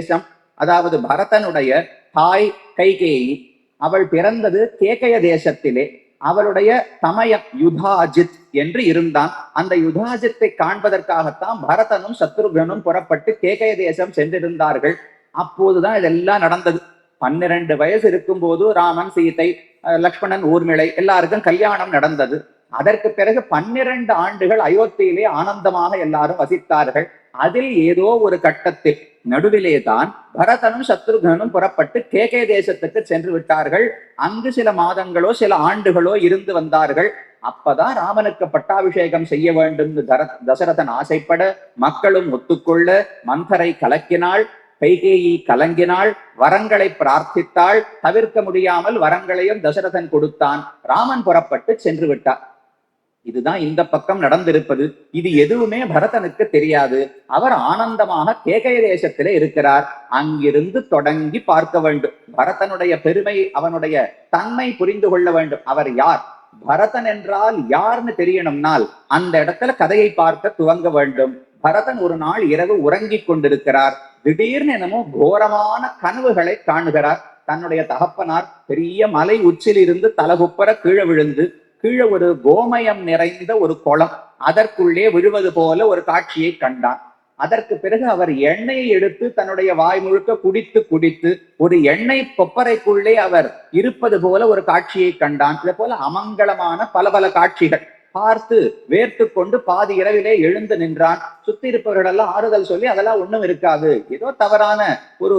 தேசம் அதாவது பரதனுடைய தாய் கைகேயி அவள் பிறந்தது கேகய தேசத்திலே அவளுடைய தமயம் யுதாஜித் என்று இருந்தான். அந்த யுதாஜித்தை காண்பதற்காகத்தான் பரதனும் சத்ருகனும் புறப்பட்டு கேகய தேசம் சென்றிருந்தார்கள். அப்போதுதான் இதெல்லாம் நடந்தது. பன்னிரண்டு வயசு இருக்கும் போது ராமன் சீதை லக்ஷ்மணன் ஊர்மிளை எல்லாருக்கும் கல்யாணம் நடந்தது. அதற்கு பிறகு பன்னிரண்டு ஆண்டுகள் அயோத்தியிலே ஆனந்தமாக எல்லாரும் வசித்தார்கள். அதில் ஏதோ ஒரு கட்டத்தில் நடுவிலே தான் பரதனும் சத்ருகனும் புறப்பட்டு கேகே தேசத்துக்கு சென்று விட்டார்கள். அங்கு சில மாதங்களோ சில ஆண்டுகளோ இருந்து வந்தார்கள். அப்பதான் ராமனுக்கு பட்டாபிஷேகம் செய்ய வேண்டும் தர- தசரதன் ஆசைப்பட மக்களும் ஒத்துக்கொள்ள மந்தரை கலக்கினாள் கைகேயி கலங்கினாள் வரங்களை பிரார்த்தித்தாள். தவிர்க்க முடியாமல் வரங்களையும் தசரதன் கொடுத்தான். ராமன் புறப்பட்டு சென்று விட்டார். இதுதான் இந்த பக்கம் நடந்திருப்பது. இது எதுவுமே பரதனுக்கு தெரியாது. அவர் ஆனந்தமாக கேகய தேசத்திலே இருக்கிறார். அங்கிருந்து தொடங்கி பார்க்க வேண்டும். பரதனுடைய பெருமை அவனுடைய தன்மை புரிந்து கொள்ள வேண்டும். அவர் யார்? பரதன் என்றால் யார்னு தெரியணும்னால் அந்த இடத்துல கதையை பார்க்க துவங்க வேண்டும். பரதன் ஒரு நாள் இரவு உறங்கிக் கொண்டிருக்கிறார். திடீர்னு என்னமோ கோரமான கனவுகளை காணுகிறார். தன்னுடைய தகப்பனார் பெரிய மலை உச்சிலிருந்து தலகுப்பர கீழே விழுந்து கீழே ஒரு கோமயம் நிறைந்த ஒரு குளம். அதற்குள்ளே விழுவது போல ஒரு காட்சியை கண்டான். அதற்கு பிறகு அவர் எண்ணெயை எடுத்து தன்னுடைய வாய் முழுக்க குடித்து குடித்து ஒரு எண்ணெய் கொப்பரைக்குள்ளே அவர் இருப்பது போல ஒரு காட்சியை கண்டான். இதை போல அமங்கலமான பல பல காட்சிகள். பார்த்து வேர்த்து கொண்டு பாதி இரவிலே எழுந்து நின்றான். சுத்தி இருப்பவர்களெல்லாம் ஆறுதல் சொல்லி அதெல்லாம் ஒண்ணும் இருக்காது. ஏதோ தவறான ஒரு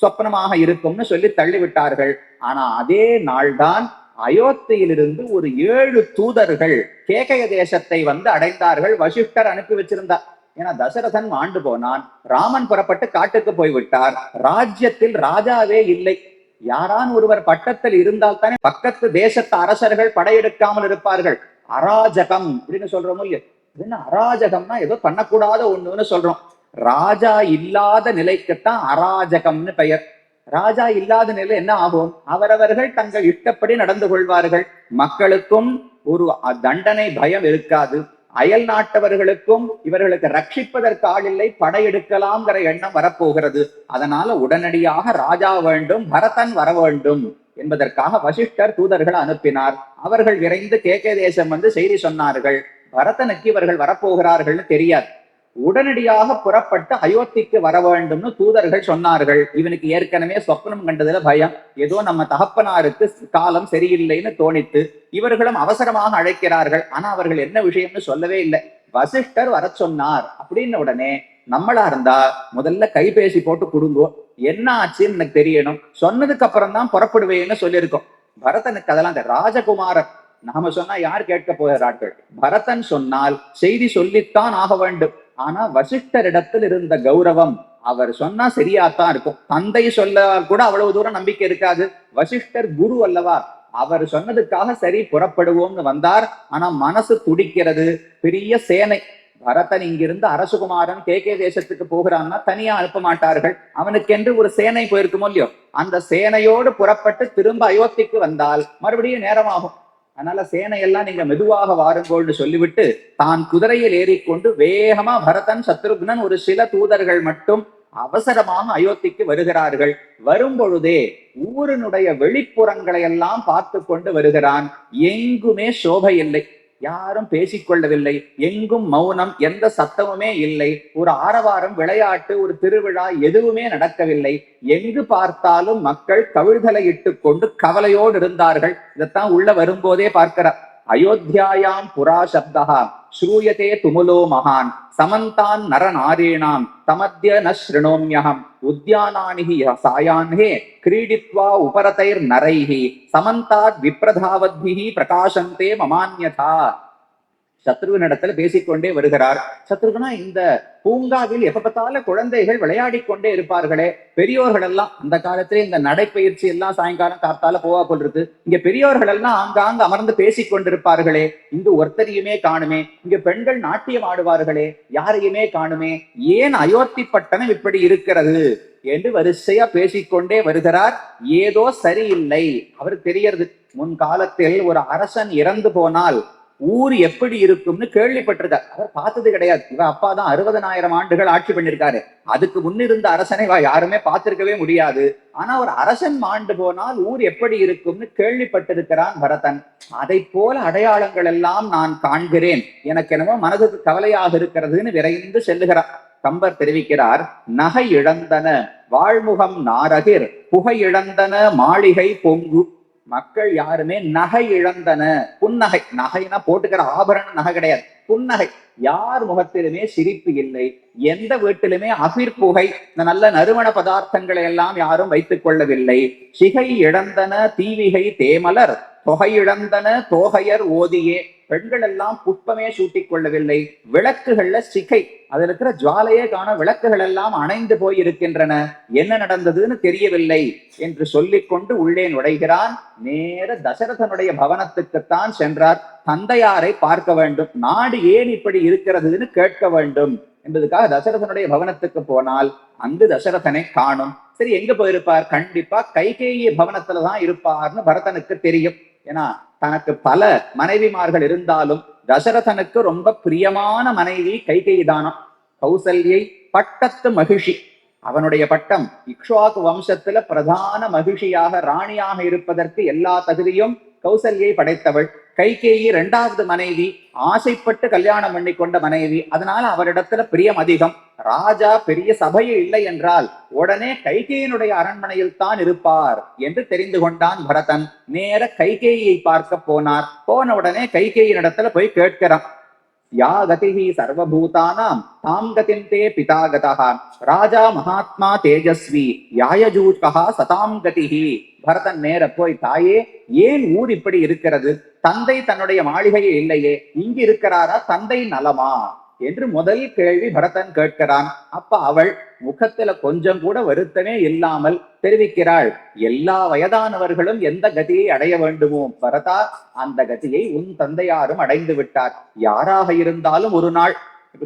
சொப்பனமாக இருக்கும்னு சொல்லி தள்ளிவிட்டார்கள். ஆனா அதே நாள்தான் அயோத்தியிலிருந்து ஒரு ஏழு தூதர்கள் கேகய தேசத்தை வந்து அடைந்தார்கள் வசிஷ்டர் அனுப்பி வச்சிருந்தார் ஏன்னா தசரதன் ஆண்டு போனான் ராமன் புறப்பட்டு காட்டுக்கு போய் விட்டார். ராஜ்யத்தில் ராஜாவே இல்லை. யாரான் ஒருவர் பட்டத்தில் இருந்தால் தானே பக்கத்து தேசத்து அரசர்கள் படையெடுக்காமல் இருப்பார்கள். அராஜகம் அப்படின்னு சொல்றோமோ இல்லையோ? என்ன அராஜகம்னா ஏதோ பண்ணக்கூடாத ஒண்ணுன்னு சொல்றோம். ராஜா இல்லாத நிலைக்குத்தான் அராஜகம்னு பெயர். ராஜா இல்லாத நிலை என்ன ஆகும்? அவரவர்கள் தங்கள் இஷ்டப்படி நடந்து கொள்வார்கள். மக்களுக்கும் ஒரு தண்டனை பயம் இருக்காது. அயல் நாட்டவர்களுக்கும் இவர்களுக்கு ரட்சிப்பதற்கு ஆள் இல்லை. படையெடுக்கலாம்ங்கிற எண்ணம் வரப்போகிறது. அதனால உடனடியாக ராஜா வேண்டும் பரதன் வர வேண்டும் என்பதற்காக வசிஷ்டர் தூதர்கள் அனுப்பினார். அவர்கள் விரைந்து கேகே தேசம் வந்து செய்தி சொன்னார்கள். பரதனுக்கு இவர்கள் வரப்போகிறார்கள்னு தெரியாது. உடனடியாக புறப்பட்டு அயோத்திக்கு வர வேண்டும்னு தூதர்கள் சொன்னார்கள். இவனுக்கு ஏற்கனவே சொப்னம் கண்டதுல பயம். ஏதோ நம்ம தகப்பனாருக்கு காலம் சரியில்லைன்னு தோணித்து இவர்களும் அவசரமாக அழைக்கிறார்கள். ஆனா அவர்கள் என்ன விஷயம்னு சொல்லவே இல்லை. வசிஷ்டர் வர சொன்னார். அப்படின்ன உடனே நம்மளா இருந்தா முதல்ல கைபேசி போட்டு கொடுங்கோ. என்ன ஆச்சுன்னு எனக்கு தெரியணும். சொன்னதுக்கு அப்புறம் தான் புறப்படுவேன்னு சொல்லியிருக்கோம். பரதனுக்கு அதெல்லாம் அந்த ராஜகுமாரன் நாம சொன்னா யார் கேட்க போகிறார்கள்? பரதன் சொன்னால் செய்தி சொல்லித்தான் ஆக வேண்டும். ஆனா வசிஷ்டரிடத்தில் இருந்த கௌரவம் அவர் சொன்னா சரியாத்தான் இருக்கும். தந்தை சொல்ல கூட அவ்வளவு தூரம் நம்பிக்கை இருக்காது. வசிஷ்டர் குரு அல்லவா? அவர் சொன்னதுக்காக சரி புறப்படுவோம்னு வந்தார். ஆனா மனசு துடிக்கிறது பெரிய சேனை. பரதன் இங்கிருந்து அரசகுமாரன் கே கே தேசத்துக்கு போகிறான்னா தனியா அனுப்ப மாட்டார்கள். அவனுக்கென்று ஒரு சேனை போயிருக்குமோ இல்லையோ? அந்த சேனையோடு புறப்பட்டு திரும்ப அயோத்திக்கு வந்தால் மறுபடியும் நேரமாகும். அதனால சேனையெல்லாம் நீங்க மெதுவாக வாருங்கள்னு சொல்லிவிட்டு தான் குதிரையில் ஏறிக்கொண்டு வேகமா பரதன் சத்ருக்னன் ஒரு சில தூதர்கள் மட்டும் அவசரமாக அயோத்திக்கு வருகிறார்கள். வரும் பொழுதே ஊரினுடைய வெளிப்புறங்களை எல்லாம் பார்த்து கொண்டு வருகிறான். எங்குமே சோபை இல்லை. யாரும் பேசிக்கொள்ளவில்லை. எங்கும் மௌனம் எந்த சத்தமுமே இல்லை. ஒரு ஆரவாரம் விளையாட்டு ஒரு திருவிழா எதுவுமே நடக்கவில்லை. எங்கு பார்த்தாலும் மக்கள் கவிழ்தலை கொண்டு கவலையோடு இருந்தார்கள். இதைத்தான் உள்ள வரும்போதே பார்க்கிறார். அயோத்தியாயாம் புரா சப்தகா ஸ்ரூயதே துமுலோ மகான் சமந்தான் நரநாரீணாம் தமத்திய ந ஸ்ருணோம்யகம் உத்யானானி சாயான்ஹே கிரீடித்வா உபரதைர் நரைஹி சமந்தாத் விப்ரதாவத்பிஹி பிரகாசந்தே மமான்யதா சத்ருவனிடத்துல பேசிக்கொண்டே வருகிறார். சத்ருகனா இந்த பூங்காவில் எப்ப பார்த்தாலும் குழந்தைகள் விளையாடி கொண்டே இருப்பார்களே. பெரியோர்கள் எல்லாம் அந்த காலத்திலே இந்த நடைப்பயிற்சி எல்லாம் சாயங்காலம் காத்தால போவா கொள்றது இங்க பெரியோர்கள் எல்லாம் ஆங்காங்க அமர்ந்து பேசிக் கொண்டிருப்பார்களே இங்கு ஒருத்தரையுமே காணுமே. இங்க பெண்கள் நாட்டியம் ஆடுவார்களே. யாரையுமே காணுமே. ஏன் அயோத்தி பட்டணம் இப்படி இருக்கிறது? என்று வரிசையா பேசிக்கொண்டே வருகிறார். ஏதோ சரியில்லை. அவருக்கு தெரியறது முன் காலத்தில் ஒரு அரசன் இறந்து போனால் ஊர் எப்படி இருக்கும்னு கேள்விப்பட்டிருக்கார் அவர் பார்த்தது கிடையாது. இவ அப்பா தான் அறுபதனாயிரம் ஆண்டுகள் ஆட்சி பண்ணிருக்காரு அதுக்கு முன்னிருந்த அரசனை இவ யாருமே பார்த்திருக்கவே முடியாது. ஆனா ஒரு அரசன் மாண்டு போனால் ஊர் எப்படி இருக்கும்னு கேள்விப்பட்டிருக்கிறான் பரதன். அதை போல அடையாளங்கள் எல்லாம் நான் காண்கிறேன். எனக்கு என்னமோ மனதுக்கு கவலையாக இருக்கிறதுன்னு விரைந்து செல்லுகிறார். கம்பர் தெரிவிக்கிறார் நகை இழந்தன வாழ்முகம் நாரகிர் புகை இழந்தன மாளிகை பொங்கு. மக்கள் யாருமே நகை இழந்தன. புன்னகை. நகைனா போட்டுக்கிற ஆபரண நகை கிடையாது. புன்னகை. யார் முகத்திலுமே சிரிப்பு இல்லை. எந்த வீட்டிலுமே அபிர் புகை இந்த நல்ல நறுமண பதார்த்தங்களை எல்லாம் யாரும் வைத்துக் கொள்ளவில்லை. சிகை இழந்தன தீவிகை தேமலர் தொகை இழந்தன தோகையர் ஓதியே. பெண்கள் எல்லாம் புஷ்பமே சூட்டிக் கொள்ளவில்லை. விளக்குகள்ல சிகை அதுல இருக்கிற ஜுவாலையே காண விளக்குகள் எல்லாம் அணைந்து போயிருக்கின்றன. என்ன நடந்ததுன்னு தெரியவில்லை என்று சொல்லிக் கொண்டு உள்ளே நுழைகிறான். நேர தசரதனுடைய பவனத்துக்குத்தான் சென்றார். தந்தையாரை பார்க்க வேண்டும். நாடு ஏன் இப்படி இருக்கிறதுன்னு கேட்க வேண்டும். என்பதுக்காக தசரதனுடைய பவனத்துக்கு போனால் அங்கு தசரதனை காணும். சரி எங்க போயிருப்பார்? கண்டிப்பா கைகேயி பவனத்துலதான் இருப்பார்னு பரதனுக்கு தெரியும். ஏன்னா தனக்கு பல மனைவிமார்கள் இருந்தாலும் தசரதனுக்கு ரொம்ப பிரியமான மனைவி கைகேயி தானம். கௌசல்யை பட்டத்து மகிழ்ச்சி. அவனுடைய பட்டம் இக்ஷாக்கு வம்சத்துல பிரதான மகிழ்ச்சியாக ராணியாக இருப்பதற்கு எல்லா தகுதியும் கௌசல்யை படைத்தவள். கைகேயி இரண்டாவது மனைவி ஆசைப்பட்டு கல்யாணம் பண்ணி கொண்ட மனைவி. அதனால அவரிடத்துல பிரியம் அதிகம். ராஜா பெரிய சபையில் இல்லை என்றால் உடனே கைகேயினுடைய அரண்மனையில் தான் இருப்பார் என்று தெரிந்து கொண்டான் பரதன். நேர கைகேயியை பார்க்க போனார். போன உடனே கைகேயினிடத்துல போய் கேட்கிறான். யா கதிஹி சர்வபூதானாம் தாம் கதிந்தே பிதாகதா பிதா கதா ராஜா மகாத்மா தேஜஸ்வி யாயஜூட்கா சதாம் கதிஹி பரதன் நேர போய் தாயே ஏன் ஊர் இப்படி இருக்கிறது? தந்தை தன்னுடைய மாளிகையில் இல்லையே இங்கு இருக்கிறாரா தந்தை நலமா? என்று முதல் கேள்வி பரதன் கேட்கிறான். அப்ப அவள் முகத்துல கொஞ்சம் கூட வருத்தமே இல்லாமல் தெரிவிக்கிறாள். எல்லா வயதானவர்களும் எந்த கதியை அடைய வேண்டுமோ? பரதா அந்த கதியை உன் தந்தையாரும் அடைந்து விட்டார். யாராக இருந்தாலும் ஒரு நாள்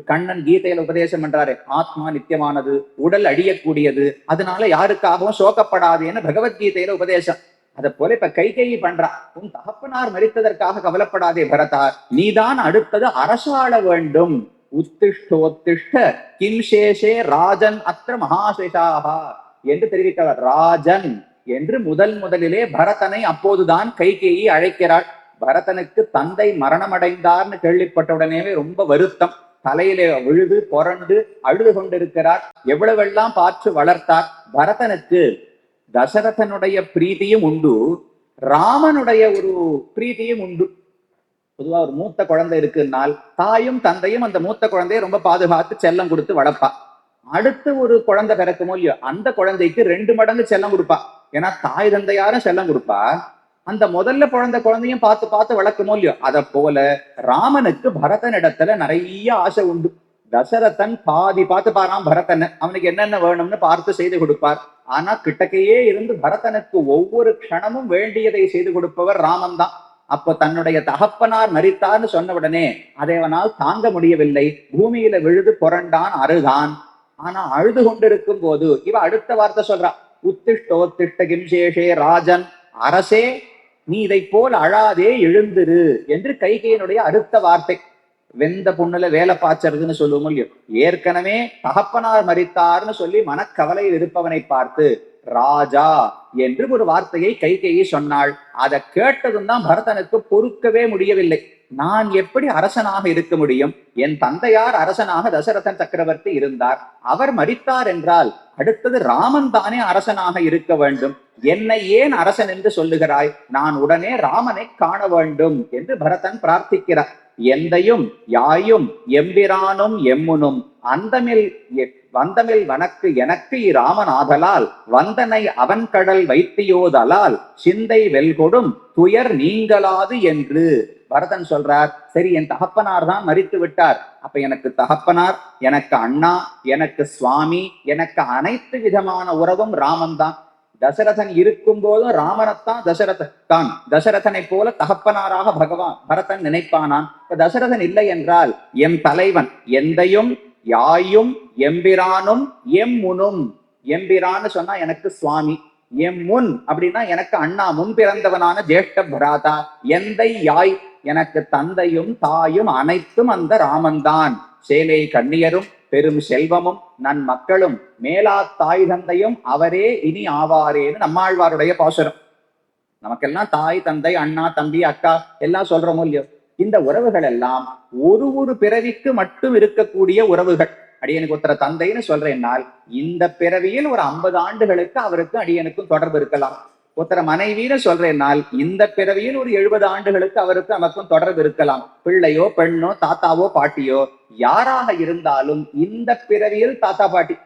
கண்ணன் கீதையில உபதேசம் பண்றாரு. ஆத்மா நித்தியமானது உடல் அழியக்கூடியது. அதனால யாருக்காகவும் சோகப்படாதேன்னு பகவத்கீதையில உபதேசம். அத போல இப்ப கைகேயி பண்றா. உன் தகப்பனார் மறித்ததற்காக கவலைப்படாதே பரதா. நீதான் அடுத்தது அரசாள வேண்டும். உத்திஷ்டோத்திஷ்ட கிம்சேஷே ராஜன் அத்திர மகாசேஷாகா என்று தெரிவிக்கிறார். ராஜன் என்று முதல் முதலிலே பரதனை அப்போதுதான் கைகேயி அழைக்கிறாள். பரதனுக்கு தந்தை மரணமடைந்தார்னு கேள்விப்பட்டவுடனேவே ரொம்ப வருத்தம். தலையிலே விழுது புரண்டு அழுது கொண்டிருக்கிறார். எவ்வளவெல்லாம் பார்த்து வளர்த்தார். பரதனுக்கு தசரதனுடைய பிரீதியும் உண்டு. ராமனுடைய ஒரு பிரீதியும் உண்டு. பொதுவா ஒரு மூத்த குழந்தை இருக்குன்னால் தாயும் தந்தையும் அந்த மூத்த குழந்தையை ரொம்ப பாதுகாத்து செல்லம் கொடுத்து வளர்ப்பா. அடுத்து ஒரு குழந்தை பிறக்குமோ இல்லையோ அந்த குழந்தைக்கு ரெண்டு மடங்கு செல்லம் கொடுப்பா. ஏன்னா தாய் தந்தையாரும் செல்லம் கொடுப்பா. அந்த முதல்ல குழந்த குழந்தையும் பார்த்து பார்த்து வளர்க்குமோ இல்லையோ அதை போல ராமனுக்கு பரதனிடத்துல நிறைய ஆசை உண்டு. தசரதன் பாதி பார்த்து பாராம் பரதன் அவனுக்கு என்னென்ன வேணும்னு பார்த்து செய்து கொடுப்பார். ஆனா கிட்டக்கையே இருந்து பரதனுக்கு ஒவ்வொரு க்ஷணமும் வேண்டியதை செய்து கொடுப்பவர் ராமன் தான் அப்ப தன்னுடைய தகப்பனார் மரித்தார்னு சொன்ன உடனே அதை அவனால் தாங்க முடியவில்லை. பூமியில விழுது புரண்டான் அருகான். ஆனா அழுது கொண்டிருக்கும் போது இவ அடுத்த வார்த்தை சொல்றா உத்திஷ்டோத்திஷ்ட கிம்சேஷே ராஜன். அரசே நீ இதை போல் அழாதே எழுந்திரு. என்று கைகையினுடைய அடுத்த வார்த்தை. வெந்த புண்ணுல வேலை பாய்ச்சறதுன்னு சொல்லுவோம் இல்லையோ. ஏற்கனவே தகப்பனார் மரித்தார்னு சொல்லி மனக்கவலையில் இருப்பவனை பார்த்து ராஜா என்று ஒரு வார்த்தையை கைகையை சொன்னாள். அதை கேட்டதும் தான் பரதனுக்கு பொறுக்கவே முடியவில்லை. நான் எப்படி அரசனாக இருக்க முடியும்? என் தந்தையார் அரசனாக தசரதன் சக்கரவர்த்தி இருந்தார். அவர் மறித்தார் என்றால் அடுத்தது ராமன் தானே அரசனாக இருக்க வேண்டும். என்னை ஏன் அரசன் என்று சொல்லுகிறாய்? நான் உடனே ராமனை காண வேண்டும் என்று பரதன் பிரார்த்திக்கிறார். எந்தையும் யாயும் எம்பிரானும் எம்முனும் அந்தமில் வந்தமில் வனக்கு எனக்கு இராமநாதலால் வந்தனை அவன் கடல் வைத்தியோதலால் சிந்தை வெல்கொடும் துயர் நீங்களாது என்று. பரதன் சொல்றார் சரி என் தகப்பனார் தான் மரித்து விட்டார். அப்ப எனக்கு தகப்பனார் எனக்கு அண்ணா எனக்கு சுவாமி எனக்கு அனைத்து விதமான உறவும் ராமன் தான். தசரதன் இருக்கும் போதும் ராமனத்தான் தசரத தான் தசரதனை போல தகப்பனாராக பகவான் பரதன் நினைப்பானான் இப்ப தசரதன் இல்லை என்றால் என் தலைவன் எந்தையும் யாயும் எம்பிரானும் எம் முனும். எம்பிரான்னு சொன்னா எனக்கு சுவாமி. எம் முன் அப்படின்னா எனக்கு அண்ணா முன் பிறந்தவனான ஜேஷ்ட புராதா. எந்தை யாய்? எனக்கு தந்தையும் தாயும் அனைத்தும் அந்த ராமன்தான். சேலை கண்ணியரும் பெரும் செல்வமும் நன் மக்களும் மேலா தாய் தந்தையும் அவரே இனி ஆவாரேன்னு நம்மாழ்வாருடைய பாசுரம். நமக்கெல்லாம் தாய் தந்தை அண்ணா தம்பி அக்கா எல்லாம் சொல்றோமோ இல்லையோ? இந்த உறவுகள் எல்லாம் ஒரு ஒரு பிறவிக்கு மட்டும் இருக்கக்கூடிய உறவுகள். அடியனுக்கு ஒருத்தர தந்தைன்னு சொல்றேன்னால் இந்த பிறவியில் ஒரு ஐம்பது ஆண்டுகளுக்கு அவருக்கு அடியனுக்கும் தொடர்பு இருக்கலாம். ஒருத்தர மனைவின்னு சொல்றேன்னால் இந்த பிறவியில் ஒரு எழுபது ஆண்டுகளுக்கு அவருக்கு நமக்கும் தொடர்பு இருக்கலாம். பிள்ளையோ பெண்ணோ தாத்தாவோ பாட்டியோ யாராக இருந்தாலும் இந்த பிறவியில் தாத்தா பாட்டி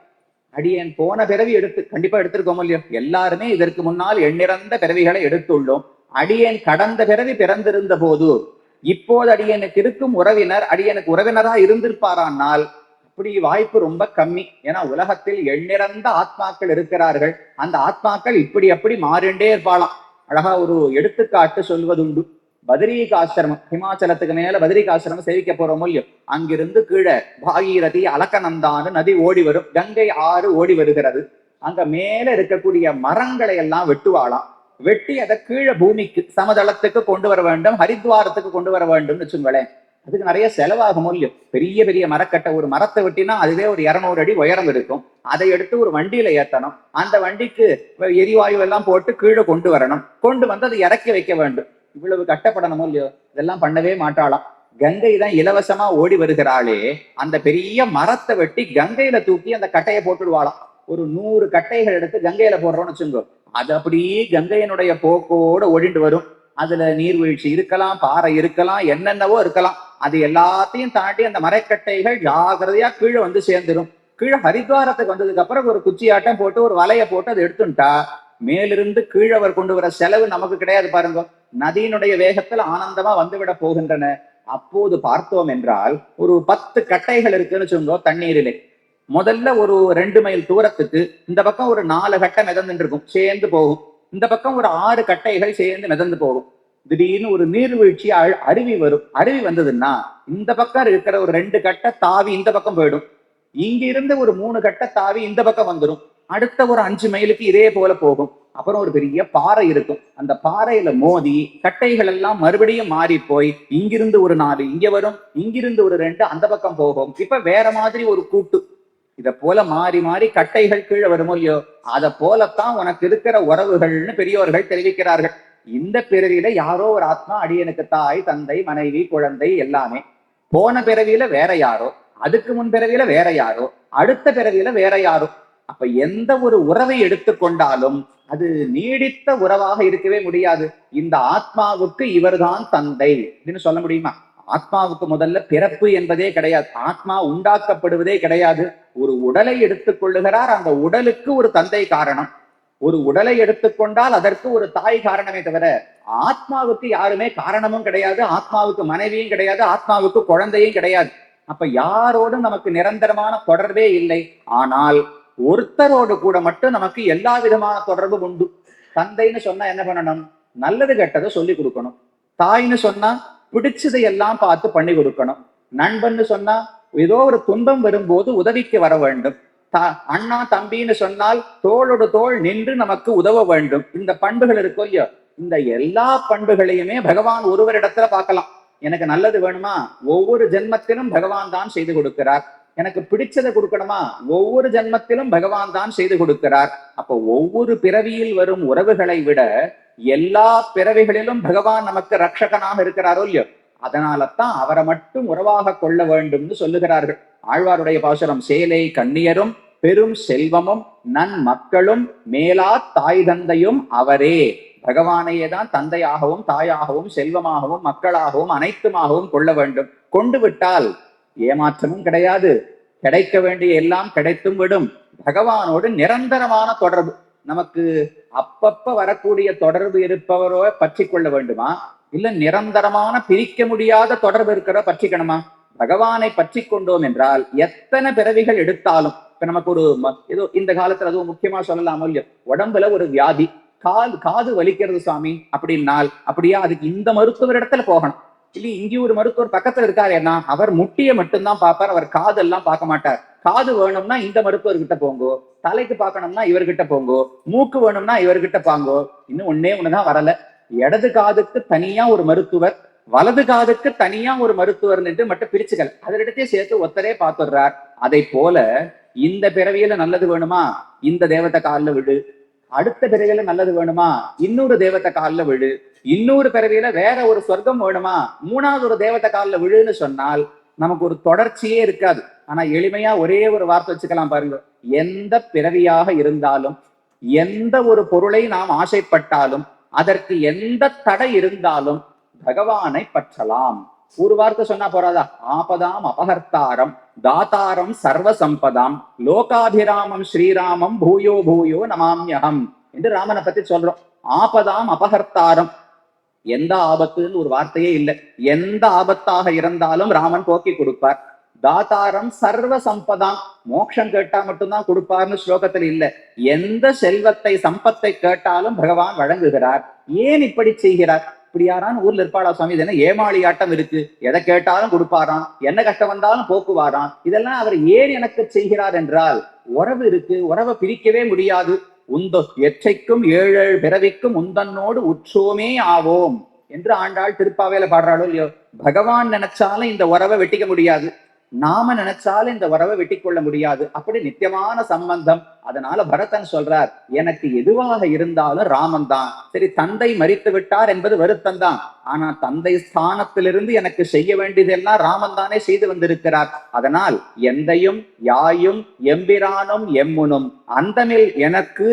அடியேன் போன பிறவி எடுத்து கண்டிப்பா எடுத்திருக்கோம் இல்லையோ? எல்லாருமே இதற்கு முன்னால் எண்ணிறந்த பிறவிகளை எடுத்துள்ளோம். அடியேன் கடந்த பிறவி பிறந்திருந்த போது இப்போது அடியனுக்கு இருக்கும் உறவினர் அடியனுக்கு உறவினரா இருந்திருப்பாரானால் அப்படி வாய்ப்பு ரொம்ப கம்மி. ஏன்னா உலகத்தில் எண்ணிறந்த ஆத்மாக்கள் இருக்கிறார்கள். அந்த ஆத்மாக்கள் இப்படி அப்படி மாறிண்டே இருப்பாளாம். அழகா ஒரு எடுத்துக்காட்டு சொல்வதுண்டு. பத்ரீகாசிரமம் ஹிமாச்சலத்துக்கு மேல பத்ரீகாசிரமம் சேவிக்க போறோம் இல்லையோ அங்கிருந்து கீழே பாகீரதி அலக்கநந்தான்னு நதி ஓடி வரும். கங்கை ஆறு ஓடி வருகிறது. அங்க மேல இருக்கக்கூடிய மரங்களை எல்லாம் வெட்டுவாளாம். வெட்டி அதை கீழே பூமிக்கு சமதளத்துக்கு கொண்டு வர வேண்டும் ஹரித்வாரத்துக்கு கொண்டு வர வேண்டும்னு வச்சுங்களேன். அதுக்கு நிறைய செலவாகும் இல்லையோ பெரிய பெரிய மரக்கட்டை ஒரு மரத்தை வெட்டினா அதுவே ஒரு இரநூறு அடி உயரம் இருக்கும். அதை எடுத்து ஒரு வண்டியில ஏத்தணும். அந்த வண்டிக்கு எரிவாயு எல்லாம் போட்டு கீழே கொண்டு வரணும். கொண்டு வந்து அதை இறக்கி வைக்க வேண்டும். இவ்வளவு கட்டப்படணுமோ இல்லையோ? இதெல்லாம் பண்ணவே மாட்டாளாம். கங்கை தான் இலவசமா ஓடி வருகிறாளே. அந்த பெரிய மரத்தை வெட்டி கங்கையில தூக்கி அந்த கட்டையை போட்டுடுவாளாம். ஒரு நூறு கட்டைகள் எடுத்து கங்கையில போடுறோம்னு வச்சுங்கோ. அது அப்படியே கங்கையினுடைய போக்கோட ஒழிண்டு வரும். அதுல நீர்வீழ்ச்சி இருக்கலாம் பாறை இருக்கலாம் என்னென்னவோ இருக்கலாம். அது எல்லாத்தையும் தாண்டி அந்த மரக்கட்டைகள் ஜாகிரதையா கீழே வந்து சேர்ந்துடும் கீழே ஹரித்வாரத்துக்கு வந்ததுக்கு அப்புறம் ஒரு குச்சியாட்டம் போட்டு ஒரு வலைய போட்டு அதை எடுத்துட்டா மேலிருந்து கீழே அவர் கொண்டு வர செலவு நமக்கு கிடையாது பாருங்க. நதியினுடைய வேகத்துல ஆனந்தமா வந்துவிட போகின்றன. அப்போது பார்த்தோம் என்றால் ஒரு பத்து கட்டைகள் இருக்குன்னு சொன்னோம் தண்ணீரிலே. முதல்ல ஒரு ரெண்டு மைல் தூரத்துக்கு இந்த பக்கம் ஒரு நாலு கட்டை மிதந்துட்டு இருக்கும் சேர்ந்து போகும். இந்த பக்கம் ஒரு ஆறு கட்டைகள் சேர்ந்து மிதந்து போகும். திடீர்னு ஒரு நீர்வீழ்ச்சி அழு- அருவி வரும். அருவி வந்ததுன்னா இந்த பக்கம் இருக்கிற ஒரு ரெண்டு கட்டை தாவி இந்த பக்கம் போயிடும். இங்க இருந்து ஒரு மூணு கட்டை தாவி இந்த பக்கம் வந்துடும் அடுத்த ஒரு அஞ்சு மைலுக்கு இதே போல போகும். அப்புறம் ஒரு பெரிய பாறை இருக்கும். அந்த பாறையில மோதி கட்டைகள் எல்லாம் மறுபடியும் மாறி போய் இங்கிருந்து ஒரு நாலு இங்க வரும் இங்கிருந்து ஒரு ரெண்டு அந்த பக்கம் போகும். இப்ப வேற மாதிரி ஒரு கூட்டு. இத போல மாறி மாறி கட்டைகள் கீழே வருமோ இல்லையோ அத போலத்தான் உனக்கு இருக்கிற உறவுகள்னு பெரியோர்கள் தெரிவிக்கிறார்கள். இந்த பிறவியில யாரோ ஒரு ஆத்மா அடியனுக்கு தாய் தந்தை மனைவி குழந்தை எல்லாமே. போன பிறவியில வேற யாரோ அதுக்கு முன் பிறவியில வேற யாரோ அடுத்த பிறவியில வேற யாரோ. அப்ப எந்த ஒரு உறவை எடுத்துக்கொண்டாலும் அது நீடித்த உறவாக இருக்கவே முடியாது. இந்த ஆத்மாவுக்கு இவர்தான் தந்தை. அப்படின்னு சொல்ல முடியுமா? ஆத்மாவுக்கு முதல்ல பிறப்பு என்பதே கிடையாது. ஆத்மா உண்டாக்கப்படுவதே கிடையாது. ஒரு உடலை எடுத்துக் கொள்ளுகிறார். அந்த உடலுக்கு ஒரு தந்தை காரணம். ஒரு உடலை எடுத்துக்கொண்டால் அதற்கு ஒரு தாய் காரணமே தவிர ஆத்மாவுக்கு யாருமே காரணமும் கிடையாது. ஆத்மாவுக்கு மனைவியும் கிடையாது. ஆத்மாவுக்கு குழந்தையும் கிடையாது. அப்ப யாரோடும் நமக்கு நிரந்தரமான தொடர்பே இல்லை. ஆனால் ஒருத்தரோடு கூட மட்டும் நமக்கு எல்லா விதமான தொடர்பும் உண்டு. தந்தைன்னு சொன்னா என்ன பண்ணணும்? நல்லது கெட்டதை சொல்லி கொடுக்கணும். தாய்னு சொன்னா பிடிச்சதை எல்லாம் பார்த்து பண்ணி கொடுக்கணும். நண்பன்னு சொன்னா ஏதோ ஒரு துன்பம் வரும்போது உதவிக்கு வர வேண்டும். அண்ணா தம்பின்னு சொன்னால் தோளோட தோள் நின்று நமக்கு உதவ வேண்டும். இந்த பண்புகள் இருக்கோ இல்லையோ? இந்த எல்லா பண்புகளையுமே பகவான் ஒருவரிடத்துல பார்க்கலாம். எனக்கு நல்லது வேணுமா? ஒவ்வொரு ஜென்மத்திலும் பகவான் தான் செய்து கொடுக்கிறார். எனக்கு பிடிச்சதை கொடுக்கணுமா? ஒவ்வொரு ஜென்மத்திலும் பகவான் தான் செய்து கொடுக்கிறார். அப்போ ஒவ்வொரு பிறவியில் வரும் உறவுகளை விட எல்லா பிறவிகளிலும் பகவான் நமக்கு ரட்சகனாக இருக்கிறாரோ இல்லையோ அதனால தான் அவரை மட்டும் உறவாக கொள்ள வேண்டும்னு சொல்லுகிறார்கள். ஆழ்வாருடைய பாசுரம் சேலை கண்ணியரும் பெரும் செல்வமும் நன் மக்களும் மேலா தாய் தந்தையும் அவரே. பகவானையே தான் தந்தையாகவும் தாயாகவும் செல்வமாகவும் மக்களாகவும் அனைத்துமாகவும் கொள்ள வேண்டும். கொண்டு விட்டால் ஏமாற்றமும் கிடையாது. கிடைக்க வேண்டிய எல்லாம் கிடைத்தும் விடும். பகவானோடு நிரந்தரமான தொடர்பு. நமக்கு அப்பப்ப வரக்கூடிய தொடர்பு இருப்பவரோ பற்றி கொள்ள வேண்டுமா? இல்ல நிரந்தரமான பிரிக்க முடியாத தொடர்பு இருக்கிற பற்றிக்கணுமா பகவானை பற்றி கொண்டோம் என்றால் எத்தனை பிறவிகள் எடுத்தாலும் இப்ப நமக்கு ஒரு ஏதோ இந்த காலத்துல அதுவும் முக்கியமா சொல்லலாமோ இல்லையோ? உடம்புல ஒரு வியாதி கால் காது வலிக்கிறது சுவாமி அப்படின்னால் அப்படியா? அதுக்கு இந்த மருத்துவர் இடத்துல போகணும். ஆக்சுவலி இங்கே ஒரு மருத்துவர் பக்கத்துல இருக்காரு என்ன அவர் முட்டியை மட்டும்தான் பார்ப்பார் அவர் காதெல்லாம் பார்க்க மாட்டார். காது வேணும்னா இந்த மருத்துவர்கிட்ட போங்கோ. தலைக்கு பார்க்கணும்னா இவர்கிட்ட போங்கோ. மூக்கு வேணும்னா இவர்கிட்ட பாங்கோ. இன்னும் ஒன்னே ஒண்ணுதான் வரல. இடது காதுக்கு தனியா ஒரு மருத்துவர் வலது காதுக்கு தனியா ஒரு மருத்துவர் மட்டும் பிரிச்சுகள் அதனிடத்தையும் சேர்த்து ஒத்தரே பார்த்துடுறார். அதை போல இந்த பிறவியில நல்லது வேணுமா? இந்த தேவத்தை காலில் விடு. அடுத்த பிறவியில நல்லது வேணுமா? இன்னொரு தேவத்தை காலில் விழு. இன்னொரு பிறவியில வேற ஒரு சொர்க்கம் வேணுமா? மூணாவது ஒரு தேவத்தை காலில் விழுன்னு சொன்னால் நமக்கு ஒரு தொடர்ச்சியே இருக்காது. ஆனா எளிமையா ஒரே ஒரு வார்த்தை வச்சுக்கலாம் பாருங்க. எந்த பிறவியாக இருந்தாலும் எந்த ஒரு பொருளை நாம் ஆசைப்பட்டாலும் அதற்கு எந்த தடை இருந்தாலும் பகவானை பற்றலாம். ஒரு வார்த்தை சொன்னா போறாதா ஆபதாம் அபகர்த்தாரம். தாத்தாரம் சர்வ சம்பதாம் லோகாபிராமம் ஸ்ரீராமம் பூயோ பூயோ நமாம்யகம் என்று ராமனை பத்தி சொல்றோம். ஆபதாம் அபகர்த்தாரம். எந்த ஆபத்துன்னு ஒரு வார்த்தையே இல்லை. எந்த ஆபத்தாக இருந்தாலும் ராமன் போக்கி கொடுப்பார். தாத்தாரம் சர்வ சம்பதாம் மோட்சம் கேட்டா மட்டும்தான் கொடுப்பார்னு ஸ்லோகத்தில் இல்ல. எந்த செல்வத்தை சம்பத்தை கேட்டாலும் பகவான் வழங்குகிறார். ஏன் இப்படி செய்கிறார்? இப்படி யாரான ஊர்ல இருப்பாளா சுவாமி? இது என்ன ஏமாளி ஆட்டம் இருக்கு? எதை கேட்டாலும் கொடுப்பாராம். என்ன கஷ்டம் வந்தாலும் போக்குவாராம். இதெல்லாம் அவர் ஏன் எனக்கு செய்கிறார் என்றால் உறவு இருக்கு உறவை பிரிக்கவே முடியாது. உந்த எச்சைக்கும் ஏழு பிறவிக்கும் உந்தன்னோடு உற்றோமே ஆவோம். என்று ஆண்டாள் திருப்பாவையில பாடுறாளோ இல்லையோ? பகவான் நினைச்சாலும் இந்த உறவை வெட்டிக்க முடியாது. நாம நினைச்சாலும் இந்த உறவை வெட்டி கொள்ள முடியாது. அப்படி நித்தியமான சம்பந்தம். அதனால பரதன் சொல்றார் எனக்கு எதுவாக இருந்தாலும் ராமன் தான். சரி தந்தை மறித்து விட்டார் என்பது வருத்தம் தான். ஆனா தந்தை ஸ்தானத்திலிருந்து எனக்கு செய்ய வேண்டியதெல்லாம் ராமன் தானே செய்து வந்திருக்கிறார். அதனால் எந்தையும் யாயும் எம்பிரானும் எம்முனும் அந்தமில் எனக்கு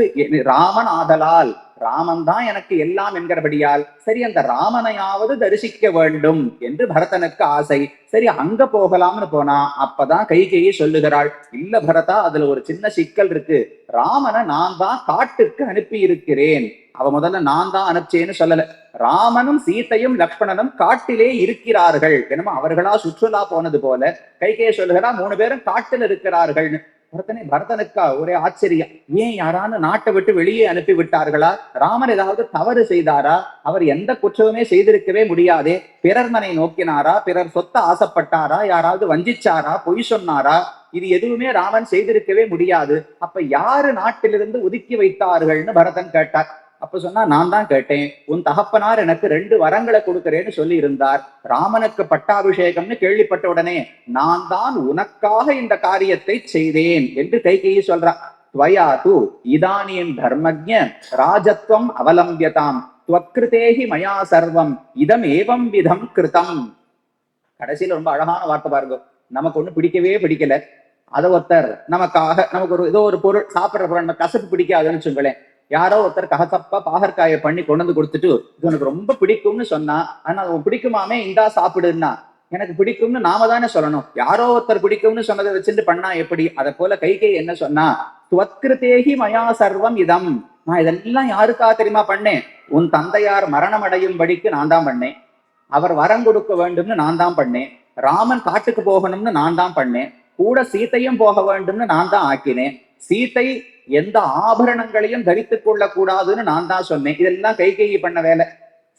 ராமன் ஆதலால் ராமன் தான் எனக்கு எல்லாம் என்கிறபடியால் சரி அந்த ராமனையாவது தரிசிக்க வேண்டும் என்று பரதனுக்கு ஆசை. சரி அங்க போகலாம்னு போனா அப்பதான் கைகையை சொல்லுகிறாள் இல்ல பரதா அதுல ஒரு சின்ன சிக்கல் இருக்கு. ராமனை நான் தான் காட்டுக்கு அனுப்பி இருக்கிறேன் அவ முதல்ல நான் தான் அனுப்பிச்சேன்னு சொல்லல. ராமனும் சீத்தையும் லக்ஷ்மணனும் காட்டிலே இருக்கிறார்கள். என்னமோ அவர்களா சுற்றுலா போனது போல கைகையை சொல்லுகிறா மூணு பேரும் காட்டில் இருக்கிறார்கள்னு. பரதனை பரதனுக்கா ஒரே ஆச்சரியம். ஏன் யாரான நாட்டை விட்டு வெளியே அனுப்பி விட்டார்களா ராமர் ஏதாவது தவறு செய்தாரா? அவர் எந்த குற்றமுமே செய்திருக்கவே முடியாதே. பிறர் மனை நோக்கினாரா? பிறர் சொத்த ஆசைப்பட்டாரா? யாராவது வஞ்சிச்சாரா? பொய் சொன்னாரா? இது எதுவுமே ராமன் செய்திருக்கவே முடியாது. அப்ப யாரு நாட்டிலிருந்து ஒதுக்கி வைத்தார்கள்னு பரதன் கேட்டார் அப்ப சொன்னா நான் தான் கேட்டேன். உன் தகப்பனார் எனக்கு ரெண்டு வரங்களை கொடுக்கிறேன்னு சொல்லி இருந்தார் ராமனுக்கு பட்டாபிஷேகம்னு கேள்விப்பட்ட உடனே நான் தான் உனக்காக இந்த காரியத்தை செய்தேன் என்று கைகையை சொல்றா. துவயா து இதானியம் தர்மஜ ராஜத்வம் அவலம்பியதாம். துவக்கிருதேகி மயா சர்வம் இதம் ஏவம் விதம் கிருதம். கடைசியில ரொம்ப அழகான வார்த்தை பாருங்க. நமக்கு ஒண்ணு பிடிக்கவே பிடிக்கல. அதை ஒருத்தர் நமக்காக நமக்கு ஒரு ஏதோ ஒரு பொருள் சாப்பிடுற பொருள் நமக்கு கசப்பு பிடிக்காதுன்னு வச்சுங்களேன் யாரோ ஒருத்தர் ககசப்பா பாகற்காயை பண்ணி கொண்டு வந்து கொடுத்துட்டு இது உனக்கு ரொம்ப பிடிக்கும்னு சொன்னா ஆனா உன் பிடிக்குமாமே இந்தா சாப்பிடுன்னா. எனக்கு பிடிக்கும்னு நாம தானே சொல்லணும். யாரோ ஒருத்தர் பிடிக்கும்னு சொன்னதை வச்சுட்டு பண்ணா எப்படி? அதை போல கைகை என்ன சொன்னா துவக்கிருத்தேகி மயா சர்வம் இதம். நான் இதெல்லாம் யாருக்கா தெரியுமா பண்ணேன்? உன் தந்தையார் மரணம் அடையும்படிக்கு நான் தான் பண்ணேன். அவர் வரம் கொடுக்க வேண்டும்னு நான் தான் பண்ணேன். ராமன் காட்டுக்கு போகணும்னு நான் தான் பண்ணேன். கூட சீத்தையும் போக வேண்டும்னு நான் தான் ஆக்கினேன். சீத்தை எந்த ஆபரணங்களையும் தரித்துக் கொள்ள கூடாதுன்னு நான் தான் சொன்னேன். இதெல்லாம் கைகேயி பண்ண வேலை.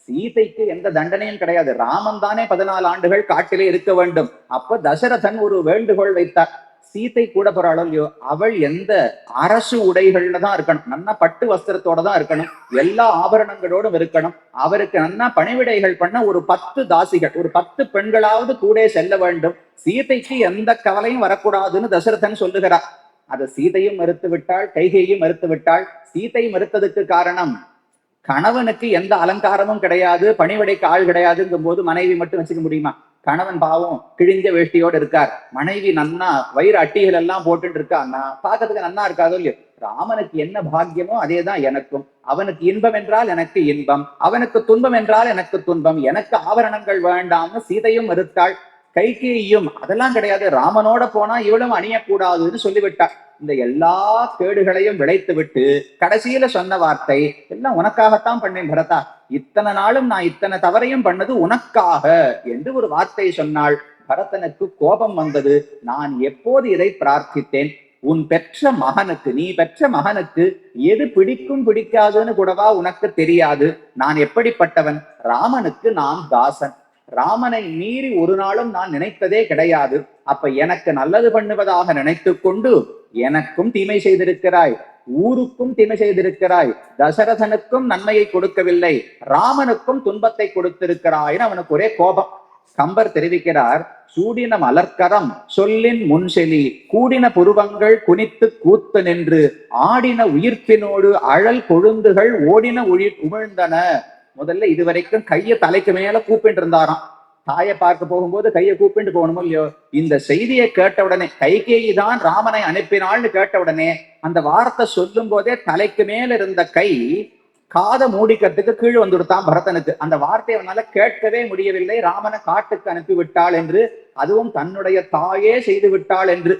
சீதைக்கு எந்த தண்டனையும் கிடையாது. ராமன் தானே பதினாலு ஆண்டுகள் காட்டிலே இருக்க வேண்டும். அப்ப தசரதன் ஒரு வேண்டுகோள் வைத்தார். சீத்தை கூட போறாளோ இல்லையோ அவள் எந்த அரசு உடைகள்ல தான் இருக்கணும். நன்னா பட்டு வஸ்திரத்தோட தான் இருக்கணும். எல்லா ஆபரணங்களோடும் இருக்கணும். அவருக்கு நன்னா பணிவிடைகள் பண்ண ஒரு பத்து தாசிகள் ஒரு பத்து பெண்களாவது கூட செல்ல வேண்டும். சீதைக்கு எந்த கவலையும் வரக்கூடாதுன்னு தசரதன் சொல்லுகிறார். அதை சீதையும் மறுத்து விட்டாள் கைகையும் மறுத்து விட்டாள். சீதை மறுத்ததுக்கு காரணம் கணவனுக்கு எந்த அலங்காரமும் கிடையாது பணிவடைக்கு ஆள் கிடையாதுங்கும் போது மனைவி மட்டும் வச்சுக்க முடியுமா? கணவன் பாவம் கிழிஞ்ச வேஷ்டியோடு இருக்கார். மனைவி நன்னா வயிறு அட்டிகள் எல்லாம் போட்டுட்டு இருக்கான்னா பார்க்கறதுக்கு நன்னா இருக்காதோ இல்லையோ? ராமனுக்கு என்ன பாக்கியமோ அதேதான் எனக்கும். அவனுக்கு இன்பம் என்றால் எனக்கு இன்பம் அவனுக்கு துன்பம் என்றால் எனக்கு துன்பம். எனக்கு ஆவரணங்கள் வேண்டாம்னு சீதையும் மறுத்தாள். கைகேயும். அதெல்லாம் கிடையாது. ராமனோட போனா இவளும் அணியக்கூடாதுன்னு சொல்லிவிட்டார் இந்த எல்லா கேடுகளையும் விளைத்து விட்டு கடைசியில சொன்ன வார்த்தை எல்லாம் உனக்காகத்தான் பண்ணேன் பரதா. இத்தனை நாளும் நான் இத்தனை தவறையும் பண்ணது உனக்காக என்று ஒரு வார்த்தை சொன்னாள் பரதனுக்கு கோபம் வந்தது. நான் எப்போது இதை பிரார்த்தித்தேன்? உன் பெற்ற மகனுக்கு நீ பெற்ற மகனுக்கு எது பிடிக்கும் பிடிக்காதுன்னு கூடவா உனக்கு தெரியாது. நான் எப்படிப்பட்டவன்? ராமனுக்கு நான் தாசன். ராமனை மீறி ஒரு நாளும் நான் நினைத்ததே கிடையாது. அப்ப எனக்கு நல்லது பண்ணுவதாக நினைத்து கொண்டு எனக்கும் தீமை செய்திருக்கிறாய். ஊருக்கும் தீமை செய்திருக்கிறாய். தசரதனுக்கும் நன்மையை கொடுக்கவில்லை. ராமனுக்கும் துன்பத்தை கொடுத்திருக்கிறாய்னு அவனுக்கு ஒரே கோபம். கம்பர் தெரிவிக்கிறார் சூடின மலர்கரம் சொல்லின் முன்செலி கூடின புருவங்கள் குனித்து கூத்து நின்று ஆடின உயிர்ப்பினோடு அழல் கொழுந்துகள் ஓடின உயிர் உமிழ்ந்தன. முதல்ல இதுவரைக்கும் கைய தலைக்கு மேல கூப்பிட்டு இருந்தாராம் தாயை பார்க்க போகும்போது கையை கூப்பிட்டு போகணுமோ இல்லையோ? இந்த செய்தியை கேட்ட உடனே கைகேயி தான் ராமனை அனுப்பினாள்னு கேட்ட உடனே அந்த வார்த்தை சொல்லும் போதே தலைக்கு மேல இருந்த கை காதை மூடிக்கிறதுக்கு கீழ் வந்துடுத்தான் பரதனுக்கு. அந்த வார்த்தையை அவனால கேட்கவே முடியவில்லை. ராமனை காட்டுக்கு அனுப்பி விட்டாள் என்று அதுவும் தன்னுடைய தாயே செய்து விட்டாள் என்று.